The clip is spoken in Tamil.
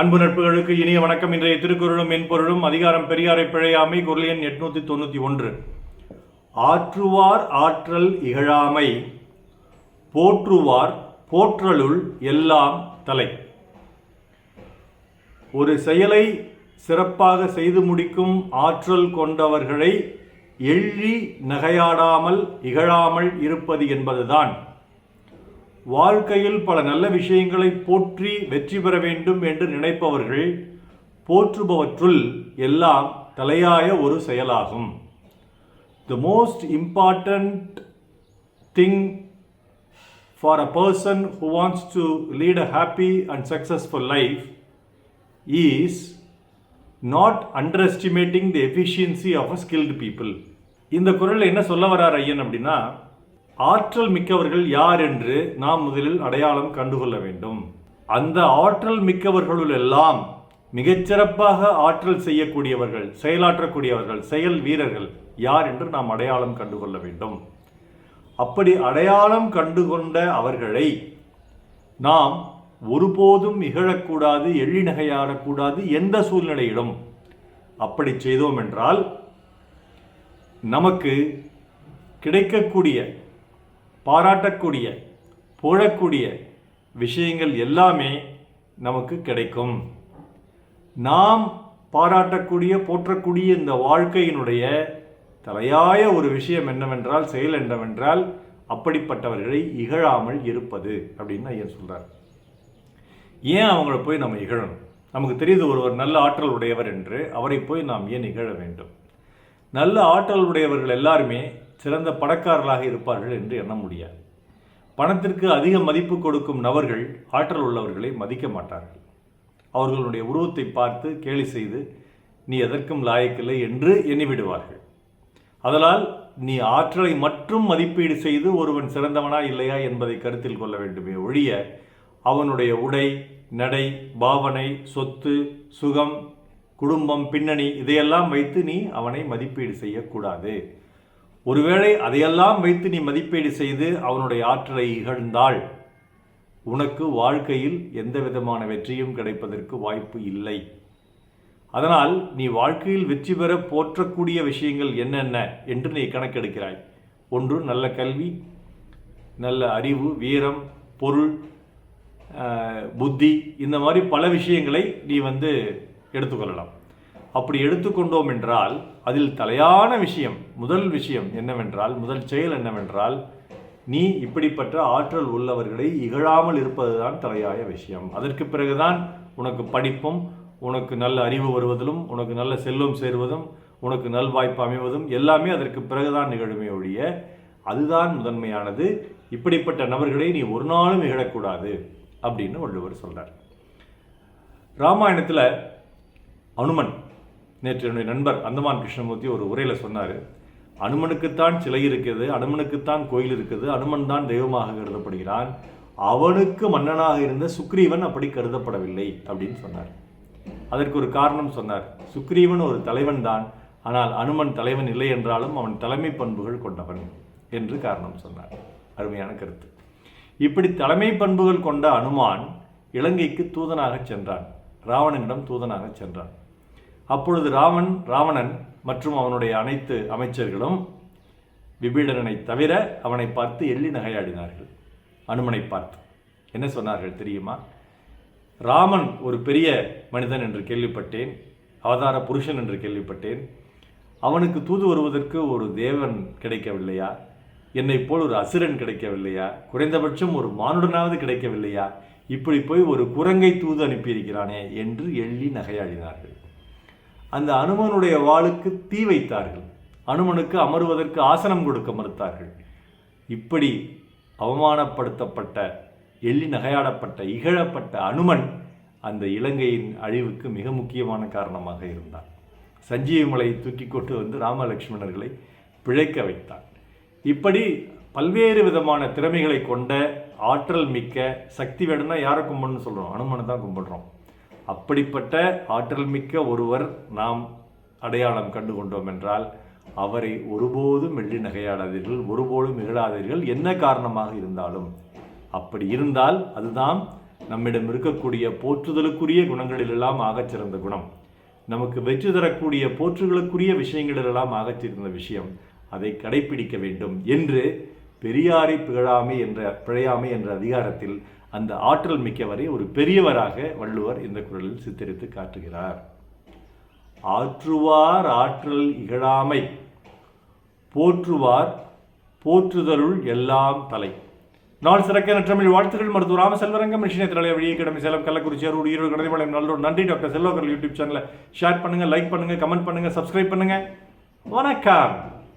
அன்பு நட்புகளுக்கு இனிய வணக்கம். இன்றைய திருக்குறளும் மென்பொருளும் அதிகாரம் பெரியாரை பிழையாமை குரல் எண் எட்நூற்றி தொண்ணூற்றி ஒன்று. ஆற்றுவார் ஆற்றல் இகழாமை போற்றுவார் போற்றலுள் எல்லாம் தலை. ஒரு செயலை சிறப்பாக செய்து முடிக்கும் ஆற்றல் கொண்டவர்களை எள்ளி நகையாடாமல் இகழாமல் இருப்பது என்பதுதான். வாழ்க்கையில் பல நல்ல விஷயங்களை போற்றி வெற்றி பெற வேண்டும் என்று நினைப்பவர்கள் போற்றுபவற்றுள் எல்லாம் தலையாய ஒரு செயலாகும். The most important thing for a person who wants to lead a happy and successful life is not underestimating the efficiency of a skilled people இந்த குரலில் என்ன சொல்ல வரார் ஐயன் அப்படின்னா ஆற்றல் மிக்கவர்கள் யார் என்று நாம் முதலில் அடையாளம் கண்டுகொள்ள வேண்டும். அந்த ஆற்றல் மிக்கவர்களுள் எல்லாம் மிகச்சிறப்பாக ஆற்றல் செய்யக்கூடியவர்கள் செயலாற்றக்கூடியவர்கள் செயல் வீரர்கள் யார் என்று நாம் அடையாளம் கண்டுகொள்ள வேண்டும். அப்படி அடையாளம் கண்டுகொண்ட அவர்களை நாம் ஒருபோதும் இகழக்கூடாது எழிநகையாடக்கூடாது எந்த சூழ்நிலையிலும். அப்படி செய்தோம் என்றால் நமக்கு கிடைக்கக்கூடிய பாராட்டக்கூடிய புகழக்கூடிய விஷயங்கள் எல்லாமே நமக்கு கிடைக்கும். நாம் பாராட்டக்கூடிய போற்றக்கூடிய இந்த வாழ்க்கையினுடைய தலையாய ஒரு விஷயம் என்னவென்றால் செயல் என்னவென்றால் அப்படிப்பட்டவர்களை இகழாமல் இருப்பது அப்படின்னு ஐயன் சொல்கிறார் ஏன் அவங்கள போய் நம்ம இகழணும்? நமக்கு தெரியுது ஒருவர் நல்ல ஆற்றல் உடையவர் என்று அவரை போய் நாம் ஏன் இகழ வேண்டும்? நல்ல ஆற்றல் உடையவர்கள் எல்லாருமே சிறந்த பணக்காரர்களாக இருப்பார்கள் என்று எண்ண முடியாது. பணத்திற்கு அதிக மதிப்பு கொடுக்கும் நபர்கள் ஆற்றல் உள்ளவர்களை மதிக்க மாட்டார்கள். அவர்களுடைய உருவத்தை பார்த்து கேலி செய்து நீ எதற்கும் லாயக்கில்லை என்று எண்ணிவிடுவார்கள். அதனால் நீ ஆற்றலை மட்டும் மதிப்பீடு செய்து ஒருவன் சிறந்தவனா இல்லையா என்பதை கருத்தில் கொள்ள வேண்டுமே ஒழிய அவனுடைய உடை நடை பாவனை சொத்து சுகம் குடும்பம் பின்னணி இதையெல்லாம் வைத்து நீ அவனை மதிப்பீடு செய்யக்கூடாது. ஒருவேளை அதையெல்லாம் வைத்து நீ மதிப்பீடு செய்து அவனுடைய ஆற்றலை இகழ்ந்தால் உனக்கு வாழ்க்கையில் எந்த விதமான வெற்றியும் கிடைப்பதற்கு வாய்ப்பு இல்லை. அதனால் நீ வாழ்க்கையில் வெற்றி பெற போற்றக்கூடிய விஷயங்கள் என்னென்ன என்று நீ கணக்கெடுக்கிறாய். ஒன்று நல்ல கல்வி நல்ல அறிவு வீரம் பொருள் புத்தி இந்த மாதிரி பல விஷயங்களை நீ வந்து எடுத்துக்கொள்ளலாம். அப்படி எடுத்துக்கொண்டோம் என்றால் அதில் தலையான விஷயம் முதல் விஷயம் என்னவென்றால் முதல் செயல் என்னவென்றால் நீ இப்படிப்பட்ட ஆற்றல் உள்ளவர்களை இகழாமல் இருப்பதுதான் தலையாய விஷயம். அதற்கு பிறகுதான் உனக்கு படிப்பும் உனக்கு நல்ல அறிவு வருவதிலும் உனக்கு நல்ல செல்வம் சேருவதும் உனக்கு நல்வாய்ப்பு அமைவதும் எல்லாமே அதற்கு பிறகுதான் நிகழுமே ஒழிய அதுதான் முதன்மையானது. இப்படிப்பட்ட நபர்களை நீ ஒரு நாளும் இகழக்கூடாது அப்படின்னு வள்ளுவர் சொல்றார். ராமாயணத்தில் அனுமன் நேற்று என்னுடைய நண்பர் அந்தமான் கிருஷ்ணமூர்த்தி ஒரு உரையில் சொன்னார் அனுமனுக்குத்தான் சிலை இருக்குது அனுமனுக்குத்தான் கோயில் இருக்குது அனுமன் தான் தெய்வமாக கருதப்படுகிறான் அவனுக்கு மன்னனாக இருந்த சுக்ரீவன் அப்படி கருதப்படவில்லை அப்படின்னு சொன்னார். அதற்கு ஒரு காரணம் சொன்னார். சுக்ரீவன் ஒரு தலைவன் தான் ஆனால் அனுமன் தலைவன் இல்லை என்றாலும் அவன் தலைமை பண்புகள் கொண்டவன் என்று காரணம் சொன்னார். அருமையான கருத்து. இப்படி தலைமை பண்புகள் கொண்ட அனுமான் இலங்கைக்கு தூதனாக சென்றான். ராவணனிடம் தூதனாக சென்றான். அப்பொழுது ராமன் ராவணன் மற்றும் அவனுடைய அனைத்து அமைச்சர்களும் விபீடனனை தவிர அவனை பார்த்து எள்ளி நகையாடினார்கள். அனுமனை பார்த்து. என்ன சொன்னார்கள் தெரியுமா? ராமன் ஒரு பெரிய மனிதன் என்று கேள்விப்பட்டேன். அவதார புருஷன் என்று கேள்விப்பட்டேன். அவனுக்கு தூது வருவதற்கு ஒரு தேவன் கிடைக்கவில்லையா? என்னைப் போல் ஒரு அசுரன் கிடைக்கவில்லையா? குறைந்தபட்சம் ஒரு மானுடனாவது கிடைக்கவில்லையா? இப்படி போய் ஒரு குரங்கை தூது அனுப்பியிருக்கிறானே என்று எள்ளி நகையாடினார்கள். அந்த அனுமனுடைய வாளுக்கு தீ வைத்தார்கள். அனுமனுக்கு அமருவதற்கு ஆசனம் கொடுக்க மறுத்தார்கள். இப்படி அவமானப்படுத்தப்பட்ட எள்ளி நகையாடப்பட்ட இகழப்பட்ட அனுமன் அந்த இலங்கையின் அழிவுக்கு மிக முக்கியமான காரணமாக இருந்தான். சஞ்சீவி மலையை தூக்கி கொண்டு வந்து ராமலட்சுமணர்களை பிழைக்க வைத்தான். இப்படி பல்வேறு விதமான திறமைகளை கொண்ட ஆற்றல் மிக்க சக்தி வேணும்னா யாரை கும்பிடணும்னு சொல்கிறோம் அனுமனை தான் கும்பிடுறோம். அப்படிப்பட்ட ஆற்றல் மிக்க ஒருவர் நாம் அடையாளம் கண்டு கொண்டோம் என்றால் அவரை ஒருபோதும் வெள்ளி நகையாடாதீர்கள் ஒருபோதும் இகழாதீர்கள். என்ன காரணமாக இருந்தாலும் அப்படி இருந்தால் அதுதான் நம்மிடம் இருக்கக்கூடிய போற்றுதலுக்குரிய குணங்களிலெல்லாம் ஆகச்சிறந்த குணம். நமக்கு வெற்றி தரக்கூடிய போற்றுகளுக்குரிய விஷயங்களிலெல்லாம் ஆகச்சிறந்த விஷயம். அதை கடைப்பிடிக்க வேண்டும் என்று பெரியாரை பிழாமை என்ற பிழையாமை என்ற அதிகாரத்தில் அந்த ஆற்றல் மிக்கவரை ஒரு பெரியவராக வள்ளுவர் இந்த குரலில் சித்தரித்து காட்டுகிறார். ஆற்றுவார் ஆற்றல் இகழாமை போற்றுவார் போற்றுதலுள் எல்லாம் தலை. நாள் சிறக்க நற்றமிழ் வாழ்த்துக்கள் மருத்துவ ராம செல்வரங்கம் மிஷினை திரளைய வழியை கிடமை சேலம் கள்ளக்குறிச்சி அருள் ஈரோடு கடைமலை நல்லூர் நன்றி டாக்டர் செல்வகர் யூடியூப் சேனலை ஷேர் பண்ணுங்கள் லைக் பண்ணுங்கள் கமெண்ட் பண்ணுங்கள் சப்ஸ்கிரைப் பண்ணுங்கள் வணக்கம்.